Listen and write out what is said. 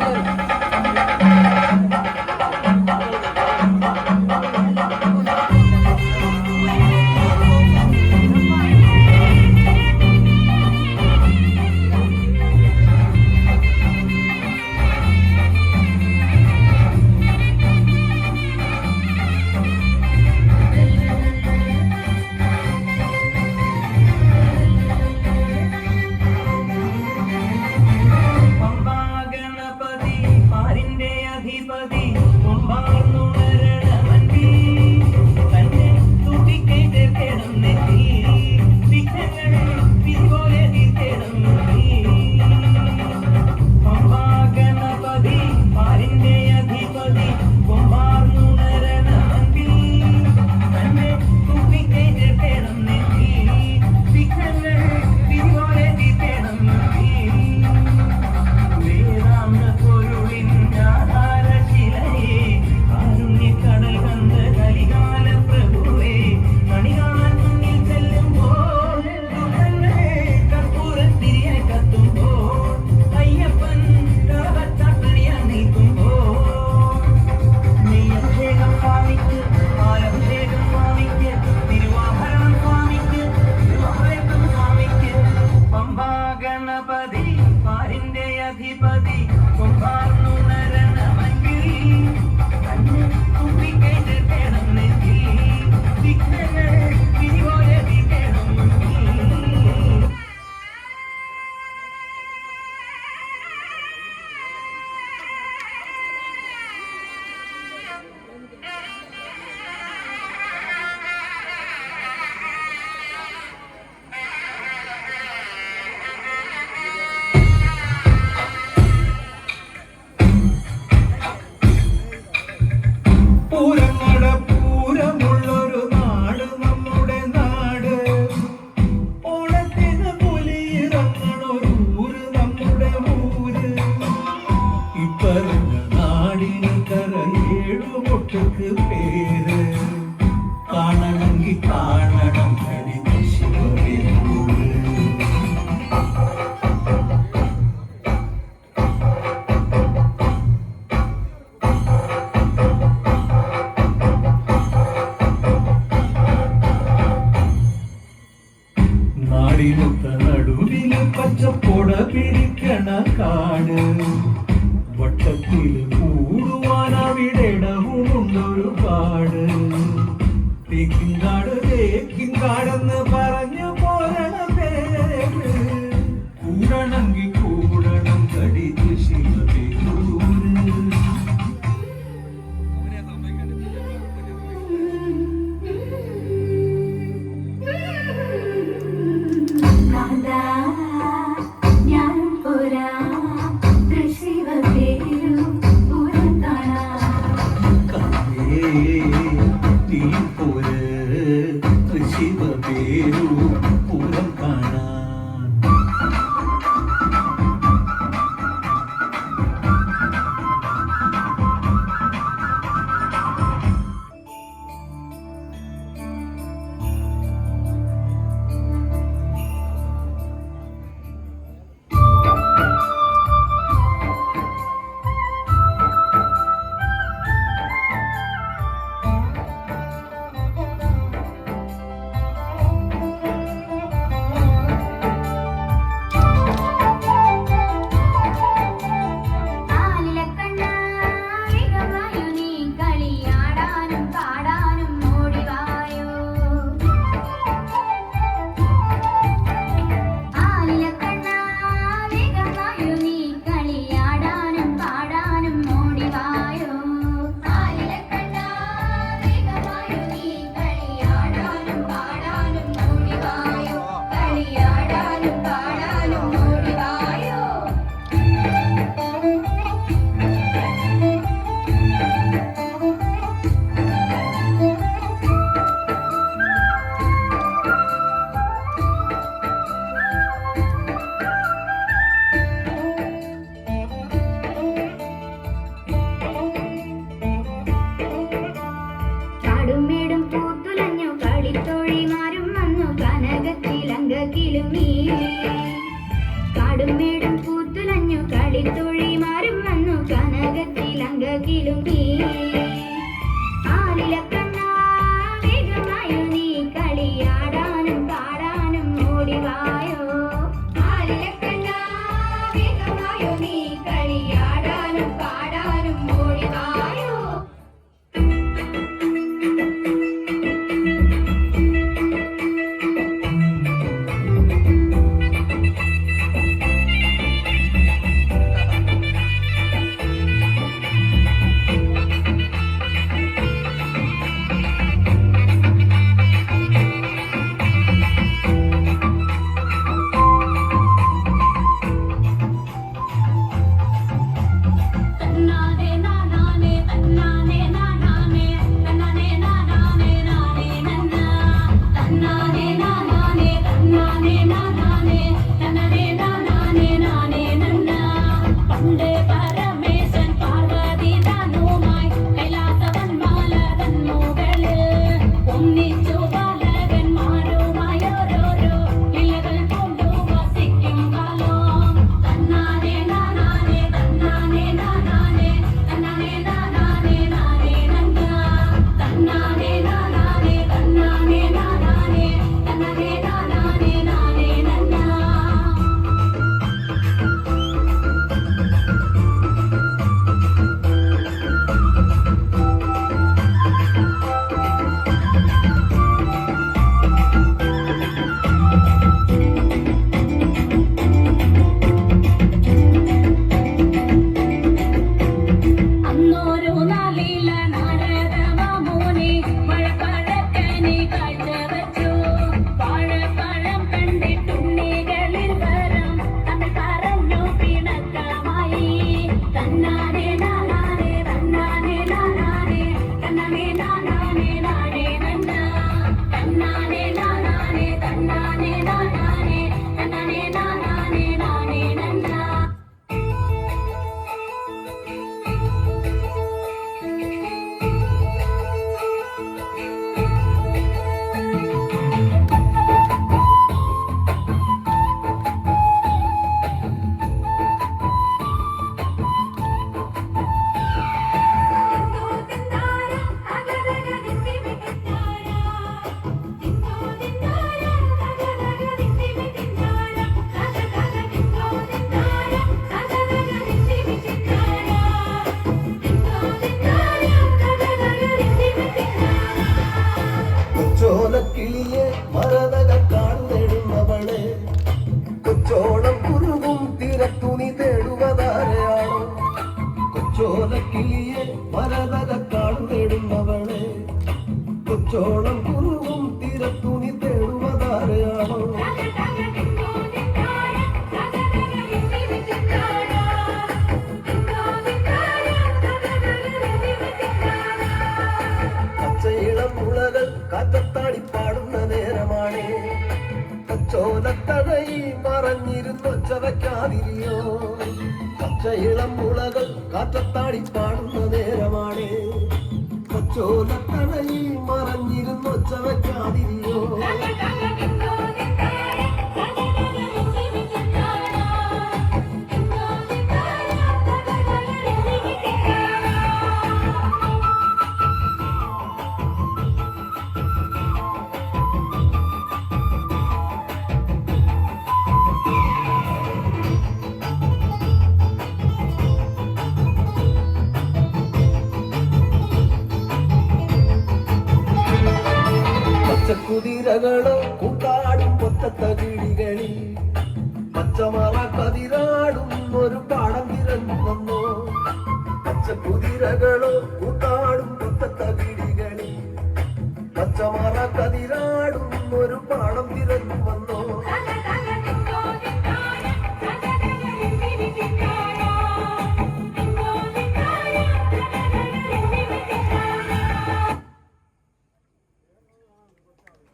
Amen. പിടിക്കണ കാട്. রে പറഞ്ഞിരുന്നു ചതയ്ക്കാതിരിയോ പച്ച ഇളം മുളകൾ കാറ്റത്താടി പാടുന്ന നേരമാണ്. കൊച്ചോലത്തണയിൽ മറഞ്ഞിരുന്നു ചവയ്ക്കാതിരിയോ? ചിറകളോ കൂത്താടും പൊത്തത്ത കിളികളിൽ പച്ചമറ കതിരാടും ഒരു പാടം തിരഞ്ഞു വന്നു. പച്ചക്കുതിരകളോ കൂത്താടും പൊത്തത്ത കിളികളിൽ പച്ചമറ കതിരാ